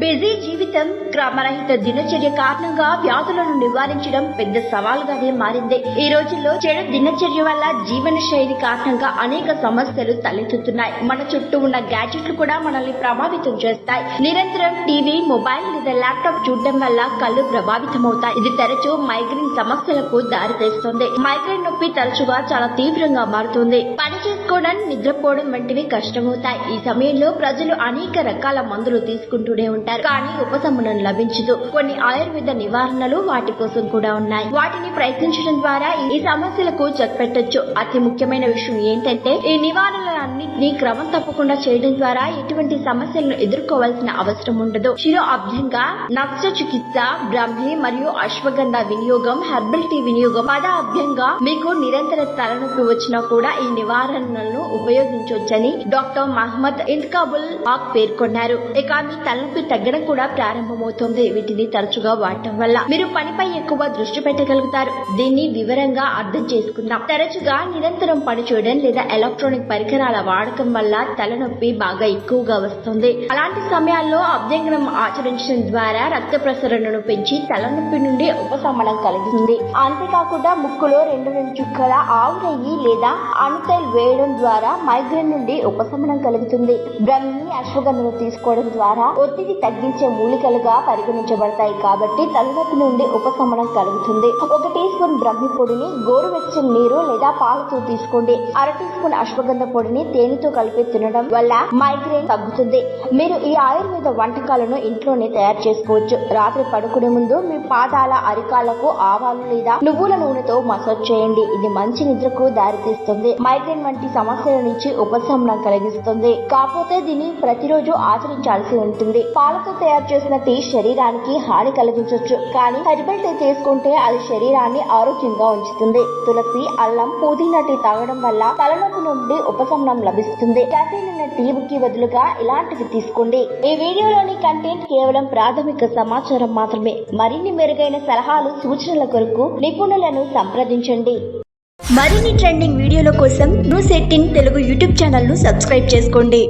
Busy జీవితం క్రమరహిత దినచర్య కారణంగా వ్యాధులను నివారించడం పెద్ద సవాలుగానే మారింది. ఈ రోజుల్లో చెడు దినచర్య వల్ల జీవన శైలి కారణంగా అనేక సమస్యలు తలెత్తుతున్నాయి. మన చుట్టూ ఉన్న గ్యాడ్జెట్లు కూడా మనల్ని ప్రభావితం చేస్తాయి. నిరంతరం టీవీ మొబైల్ లేదా ల్యాప్టాప్ చూడడం వల్ల కళ్ళు ప్రభావితమవుతాయి. ఇది తరచూ మైగ్రేన్ సమస్యలకు దారితీస్తుంది. మైగ్రేన్ నొప్పి తరచుగా చాలా తీవ్రంగా మారుతుంది. పని చేసుకోవడం నిద్రపోవడం వంటివి కష్టమవుతాయి. ఈ సమయంలో ప్రజలు అనేక రకాల మందులు తీసుకుంటూనే ఉంటారు. కానీ ఉపశమనం లభించదు. కొన్ని ఆయుర్వేద నివారణలు వాటి కోసం కూడా ఉన్నాయి. వాటిని ప్రయత్నించడం ద్వారా ఈ సమస్యలకు చెక్ అతి ముఖ్యమైన విషయం ఏంటంటే ఈ నివారణలన్నింటినీ క్రమం తప్పకుండా చేయడం ద్వారా ఎటువంటి సమస్యలను ఎదుర్కోవాల్సిన అవసరం ఉండదు. శిరో అభ్యంగా నక్ష చికిత్స బ్రహ్మి మరియు అశ్వగంధ వినియోగం హెర్బల్ టీ వినియోగం పద అభ్యంగా మీకు నిరంతర తలనొప్పి వచ్చినా కూడా ఈ నివారణలను ఉపయోగించవచ్చని డాక్టర్ మహమ్మద్ ఇంతకాబుల్ హాక్ పేర్కొన్నారు. ఇక మీ తలనొప్పి తగ్గడం కూడా ప్రారంభమవుతోంది. వీటిని తరచుగా వాడటం వల్ల మీరు పనిపై ఎక్కువ దృష్టి పెట్టగలుగుతారు. దీన్ని వివరంగా అర్థం చేసుకుందాం. తరచుగా నిరంతరం పని చేయడం లేదా ఎలక్ట్రానిక్ పరికరాల వాడకం వల్ల తలనొప్పి బాగా ఎక్కువగా వస్తుంది. అలాంటి సమయాల్లో అభ్యంగనం ఆచరించడం ద్వారా రక్త ప్రసరణను పెంచి తలనొప్పి నుండి ఉపశమనం కలుగుతుంది అంతేకాకుండా ముక్కులో రెండు రెండు చుక్కల ఆవు నెయ్యి లేదా అనుతైల్ వేయడం ద్వారా మైగ్రేన్ నుండి ఉపశమనం కలుగుతుంది. బ్రహ్మి అశ్వగంధను తీసుకోవడం ద్వారా ఒత్తిడి తగ్గించే మూలికలుగా పరిగణించబడతాయి కాబట్టి తలనొప్పి నుండి ఉపశమనం కలుగుతుంది. ఒక టీ స్పూన్ బ్రహ్మి పొడిని గోరువెచ్చని నీరు లేదా పాలతో తీసుకోండి. అర టీ స్పూన్ అశ్వగంధ పొడిని తేనెతో కలిపి తినడం వల్ల మైగ్రేన్ తగ్గుతుంది. మీరు ఈ ఆయుర్వేద వంటకాలను ఇంట్లోనే తయారు చేసుకోవచ్చు. రాత్రి పడుకునే ముందు మీ పాదాల అరికాలకు ఆవాలు లేదా నువ్వుల నూనెతో మసాజ్ చేయండి. ఇది మంచి నిద్రకు దారితీస్తుంది. మైగ్రేన్ వంటి సమస్యల నుంచి ఉపశమనం కలిగిస్తుంది. కాకపోతే దీన్ని ప్రతిరోజు ఆచరించాల్సి ఉంటుంది. పాలతో తయారు చేసిన టీ శరీరానికి హాని కలిగించవచ్చు కానీ హెర్బల్ టీ తీసుకుంటే అది శరీరాన్ని ఆరోగ్యంగా ఉంచుతుంది. తులసి అల్లం పుదీనా టీ తాగడం వల్ల తలనొప్పి నుండి ఉపశమనం లభిస్తుంది. కెఫీన్ ఉన్న టీకి బదులుగా ఇలాంటివి తీసుకోండి. ఈ వీడియోలోని కంటెంట్ కేవలం ప్రాథమిక సమాచారం మాత్రమే. మరిన్ని మెరుగైన సలహాలు సూచనల కొరకు నిపుణులను సంప్రదించండి. మరిన్ని ట్రెండింగ్ వీడియోల కోసం న్యూస్ ఎయిటీన్ తెలుగు యూట్యూబ్ ఛానల్ను సబ్స్క్రైబ్ చేసుకోండి.